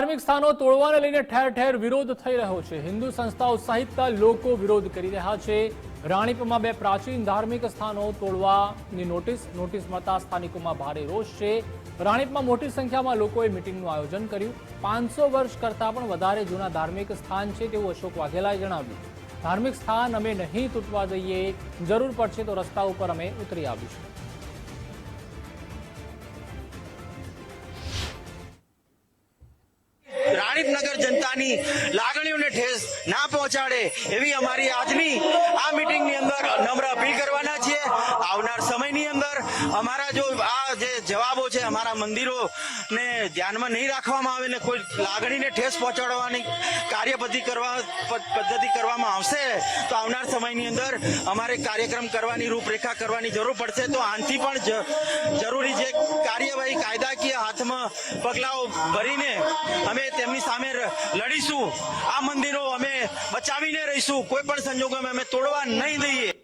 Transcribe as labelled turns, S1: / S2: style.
S1: ધાર્મિક સ્થાનો તોડવાને લઈને ઠેર ઠેર વિરોધ થઈ રહ્યો છે. હિન્દુ સંસ્થાઓ સહિત લોકો વિરોધ કરી રહ્યા છે. રાણીપમાં બે પ્રાચીન ધાર્મિક સ્થાનો તોડવાની નોટિસ નોટિસ મળતા સ્થાનિકોમાં ભારે રોષ છે. રાણીપમાં મોટી સંખ્યામાં લોકોએ મિટિંગનું આયોજન કર્યું. પાંચસો વર્ષ કરતાં પણ વધારે જૂના ધાર્મિક સ્થાન છે તેવું અશોક વાઘેલાએ જણાવ્યું. ધાર્મિક સ્થાન અમે નહીં તૂટવા દઈએ, જરૂર પડશે તો રસ્તા ઉપર અમે ઉતરી આવીશું.
S2: રાણીપનગર જનતાની લાગણીઓને ઠેસ ના પહોંચાડે એવી અમારી આજની આ મિટિંગની અંદર નમ્ર અપીલ કરવાના છીએ. આવનાર સમયની અંદર અમારા જો આ જે જવાબો છે, અમારા મંદિરોને ધ્યાનમાં નહીં રાખવામાં આવે ને કોઈ લાગણીને ઠેસ પહોંચાડવાની કાર્યપદ્ધતિ કરવા પદ્ધતિ કરવામાં આવશે, તો આવનાર સમયની અંદર અમારે કાર્યક્રમ કરવાની રૂપરેખા કરવાની જરૂર પડશે. તો આનથી પણ જરૂરી જે કાર્યવાહી કાયદાકીય હાથમાં પગલાઓ ભરીને અમે તેમની સામે લડીશું. આ મંદિરો અમે બચાવીને રહીશું. કોઈ પણ સંજોગોમાં અમે તોડવા નહીં દઈએ.